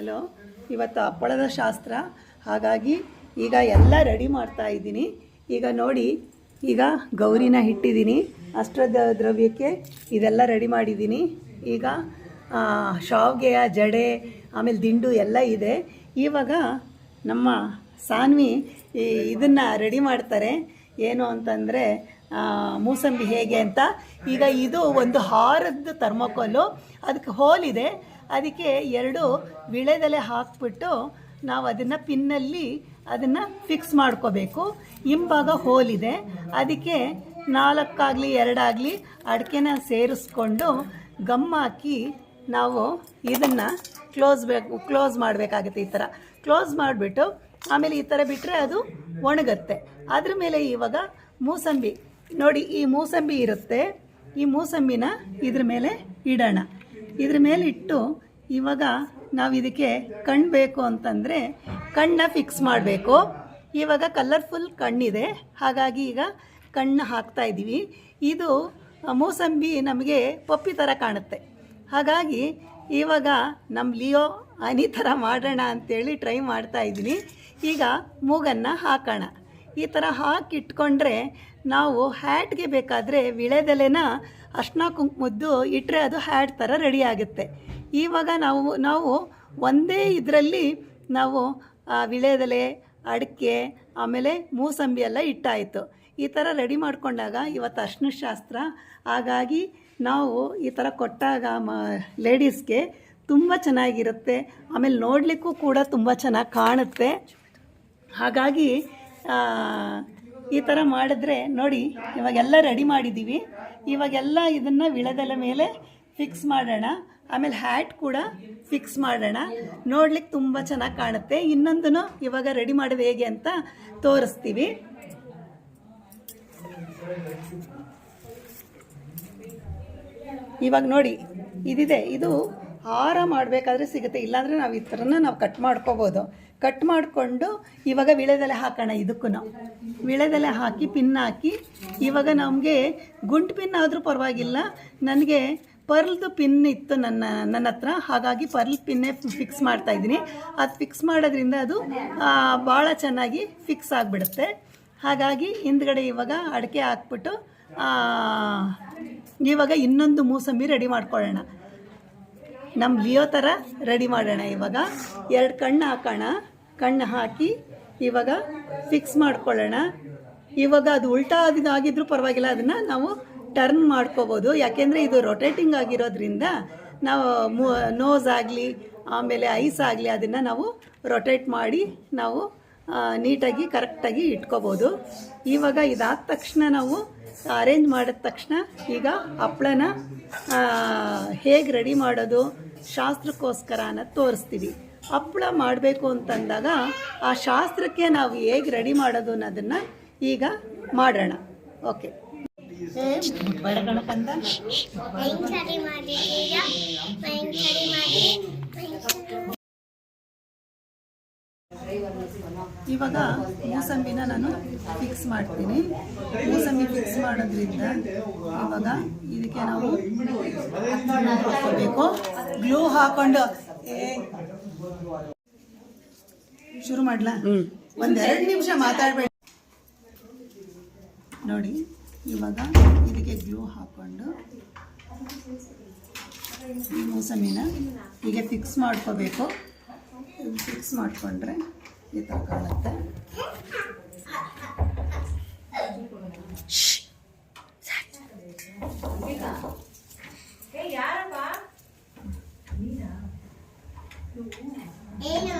Hello? ಇವತ್ತು ಹಪ್ಪಳದ ಶಾಸ್ತ್ರ. ಹಾಗಾಗಿ ಈಗ ಎಲ್ಲ ರೆಡಿ ಮಾಡ್ತಾ ಇದ್ದೀನಿ. ಈಗ ನೋಡಿ, ಈಗ ಗೌರಿನ ಇಟ್ಟಿದ್ದೀನಿ ಅಷ್ಟದ ದ್ರವ್ಯಕ್ಕೆ ಇದೆಲ್ಲ ರೆಡಿ ಮಾಡಿದ್ದೀನಿ. ಈಗ ಶಾವ್ಗೆಯ ಜಡೆ, ಆಮೇಲೆ ದಿಂಡು ಎಲ್ಲ ಇದೆ. ಇವಾಗ ನಮ್ಮ ಸಾನ್ವಿ ಇದನ್ನು ರೆಡಿ ಮಾಡ್ತಾರೆ. ಏನು ಅಂತಂದರೆ ಮೂಸಂಬಿ ಹೇಗೆ ಅಂತ. ಈಗ ಇದು ಒಂದು ಹಾರದ್ದು ಥರ್ಮೋಕೋಲು. ಅದಕ್ಕೆ ಹೋಲ್ ಇದೆ. ಅದಕ್ಕೆ ಎರಡು ವಿಳೆದೆಲೆ ಹಾಕ್ಬಿಟ್ಟು ನಾವು ಅದನ್ನು ಪಿನ್ನಲ್ಲಿ ಅದನ್ನು ಫಿಕ್ಸ್ ಮಾಡ್ಕೋಬೇಕು. ಹಿಂಭಾಗ ಹೋಲ್ ಇದೆ ಅದಕ್ಕೆ ನಾಲ್ಕಾಗಲಿ, ಎರಡಾಗಲಿ ಅಡಿಕೆನ ಸೇರಿಸ್ಕೊಂಡು ಗಮ್ ಹಾಕಿ ನಾವು ಇದನ್ನು ಕ್ಲೋಸ್ ಬೇಕು ಕ್ಲೋಸ್ ಮಾಡಬೇಕಾಗುತ್ತೆ ಈ ಥರ ಕ್ಲೋಸ್ ಮಾಡಿಬಿಟ್ಟು ಆಮೇಲೆ ಈ ಥರ ಬಿಟ್ಟರೆ ಅದು ಒಣಗತ್ತೆ. ಅದ್ರ ಮೇಲೆ ಇವಾಗ ಮೂಸಂಬಿ. ನೋಡಿ ಈ ಮೂಸಂಬಿ ಇರುತ್ತೆ. ಈ ಮೂಸಂಬಿನ ಇದ್ರ ಮೇಲೆ ಇಡೋಣ. ಇದ್ರ ಮೇಲೆ ಇಟ್ಟು ಇವಾಗ ನಾವು ಇದಕ್ಕೆ ಕಣ್ಣು ಬೇಕು ಅಂತಂದರೆ ಕಣ್ಣನ್ನ ಫಿಕ್ಸ್ ಮಾಡಬೇಕು. ಇವಾಗ ಕಲರ್ಫುಲ್ ಕಣ್ಣಿದೆ. ಹಾಗಾಗಿ ಈಗ ಕಣ್ಣು ಹಾಕ್ತಾ ಇದ್ದೀವಿ ಇದು ಮೂಸಂಬಿ ನಮಗೆ ಪಪ್ಪಿ ಥರ ಕಾಣುತ್ತೆ. ಹಾಗಾಗಿ ಇವಾಗ ನಮ್ಮ ಲಿಯೋ ಅನಿ ಥರ ಮಾಡೋಣ ಅಂತೇಳಿ ಟ್ರೈ ಮಾಡ್ತಾ ಇದ್ದೀನಿ ಈಗ ಮೂಗನ್ನು ಹಾಕೋಣ. ಈ ಥರ ಹಾಕಿಟ್ಕೊಂಡ್ರೆ ನಾವು ಹ್ಯಾಟ್ಗೆ ಬೇಕಾದರೆ ವಿಳೆದೆಲೆನ ಅರ್ಶಿನ ಕುಂಕುಮದ್ದು ಇಟ್ಟರೆ ಅದು ಹ್ಯಾಟ್ ಥರ ರೆಡಿ ಆಗುತ್ತೆ. ಇವಾಗ ನಾವು ನಾವು ಒಂದೇ ಇದರಲ್ಲಿ ನಾವು ವಿಳೆದೆಲೆ, ಅಡಿಕೆ, ಆಮೇಲೆ ಮೂಸಂಬಿ ಎಲ್ಲ ಇಟ್ಟಾಯಿತು. ಈ ಥರ ರೆಡಿ ಮಾಡಿಕೊಂಡಾಗ ಇವತ್ತು ಅರ್ಶಿನ ಶಾಸ್ತ್ರ ಹಾಗಾಗಿ ನಾವು ಈ ಥರ ಕೊಟ್ಟಾಗ ಮ ಲೇಡೀಸ್ಗೆ ತುಂಬ ಚೆನ್ನಾಗಿರುತ್ತೆ. ಆಮೇಲೆ ನೋಡಲಿಕ್ಕೂ ಕೂಡ ತುಂಬ ಚೆನ್ನಾಗಿ ಕಾಣುತ್ತೆ. ಹಾಗಾಗಿ ಈ ಥರ ಮಾಡಿದ್ರೆ ನೋಡಿ, ಇವಾಗೆಲ್ಲ ರೆಡಿ ಮಾಡಿದ್ದೀವಿ ಇವಾಗೆಲ್ಲ ಇದನ್ನು ವಿಳೆದೆಲೆ ಮೇಲೆ ಫಿಕ್ಸ್ ಮಾಡೋಣ. ಆಮೇಲೆ ಹ್ಯಾಟ್ ಕೂಡ ಫಿಕ್ಸ್ ಮಾಡೋಣ. ನೋಡ್ಲಿಕ್ಕೆ ತುಂಬ ಚೆನ್ನಾಗಿ ಕಾಣುತ್ತೆ. ಇನ್ನೊಂದನ್ನು ಇವಾಗ ರೆಡಿ ಮಾಡೋದು ಹೇಗೆ ಅಂತ ತೋರಿಸ್ತೀವಿ. ಇವಾಗ ನೋಡಿ, ಇದಿದೆ. ಇದು ಹಾರ ಮಾಡಬೇಕಾದ್ರೆ ಸಿಗುತ್ತೆ. ಇಲ್ಲಾಂದರೆ ನಾವು ಈ ಥರನ ನಾವು ಕಟ್ ಮಾಡ್ಕೋಬೋದು. ಕಟ್ ಮಾಡಿಕೊಂಡು ಇವಾಗ ವಿಳೆದೆಲೆ ಹಾಕೋಣ ಇದಕ್ಕೂ ವಿಳೆದೆಲೆ ಹಾಕಿ ಪಿನ್ ಹಾಕಿ, ಇವಾಗ ನಮಗೆ ಗುಂಟು ಪಿನ್ ಆದರೂ ಪರವಾಗಿಲ್ಲ. ನನಗೆ ಪರ್ಲ್ದು ಪಿನ್ ಇತ್ತು ನನ್ನ ನನ್ನ ಹತ್ರ. ಹಾಗಾಗಿ ಪರ್ಲ್ ಪಿನ್ನೇ ಫಿಕ್ಸ್ ಮಾಡ್ತಾ ಇದ್ದೀನಿ. ಅದು ಫಿಕ್ಸ್ ಮಾಡೋದ್ರಿಂದ ಅದು ಭಾಳ ಚೆನ್ನಾಗಿ ಫಿಕ್ಸ್ ಆಗಿಬಿಡುತ್ತೆ. ಹಾಗಾಗಿ ಹಿಂದ್ಗಡೆ ಇವಾಗ ಅಡಿಕೆ ಹಾಕ್ಬಿಟ್ಟು ಇವಾಗ ಇನ್ನೊಂದು ಮೂಸಂಬಿ ರೆಡಿ ಮಾಡ್ಕೊಳ್ಳೋಣ. ನಮ್ಮ ಲಿಯೋ ಥರ ರೆಡಿ ಮಾಡೋಣ ಇವಾಗ. ಎರಡು ಕಣ್ಣು ಹಾಕೋಣ. ಕಣ್ಣು ಹಾಕಿ ಇವಾಗ ಫಿಕ್ಸ್ ಮಾಡ್ಕೊಳ್ಳೋಣ. ಇವಾಗ ಅದು ಉಲ್ಟಾ ಆಗಿದ್ರೂ ಪರವಾಗಿಲ್ಲ, ಅದನ್ನು ನಾವು ಟರ್ನ್ ಮಾಡ್ಕೋಬೋದು. ಯಾಕೆಂದರೆ ಇದು ರೊಟೇಟಿಂಗ್ ಆಗಿರೋದ್ರಿಂದ ನಾವು ನೋಸ್ ಆಗಲಿ, ಆಮೇಲೆ ಐಸ್ ಆಗಲಿ ಅದನ್ನು ನಾವು ರೊಟೇಟ್ ಮಾಡಿ ನಾವು ನೀಟಾಗಿ ಕರೆಕ್ಟಾಗಿ ಇಟ್ಕೋಬೋದು. ಇವಾಗ ಇದಾದ ತಕ್ಷಣ ನಾವು ಅರೇಂಜ್ ಮಾಡಿದ ತಕ್ಷಣ ಈಗ ಹಪ್ಪಳನ ಹೇಗೆ ರೆಡಿ ಮಾಡೋದು ಶಾಸ್ತ್ರಕ್ಕೋಸ್ಕರ ಅನ್ನೋದು ತೋರಿಸ್ತೀವಿ. ಹಪ್ಪಳ ಮಾಡಬೇಕು ಅಂತಂದಾಗ ಆ ಶಾಸ್ತ್ರಕ್ಕೆ ನಾವು ಹೇಗೆ ರೆಡಿ ಮಾಡೋದು ಅನ್ನೋದನ್ನು ಈಗ ಮಾಡೋಣ. ಓಕೆ. ಇವಾಗ ಮೂಸಂಬಿನ ನಾನು ಫಿಕ್ಸ್ ಮಾಡ್ತೀನಿ. ಮೂಸಂಬಿ ಫಿಕ್ಸ್ ಮಾಡೋದ್ರಿಂದ ಇವಾಗ ಇದಕ್ಕೆ ನಾವು ಹಾಕೋಬೇಕು ಗ್ಲೂ ಹಾಕೊಂಡು ಶುರು ಮಾಡ್ಲಾ? ಒಂದೆರಡು ನಿಮಿಷ ಮಾತಾಡಬೇಡ. ನೋಡಿ ಇವಾಗ ಇದಕ್ಕೆ ಗ್ಲೂ ಹಾಕೊಂಡು ಈ ಮೋಸಮಿನ ಹೀಗೆ ಫಿಕ್ಸ್ ಮಾಡ್ಕೋಬೇಕು. ಫಿಕ್ಸ್ ಮಾಡಿಕೊಂಡ್ರೆ ಈ ಥರ ಕಾಣುತ್ತೆ. ಏನು?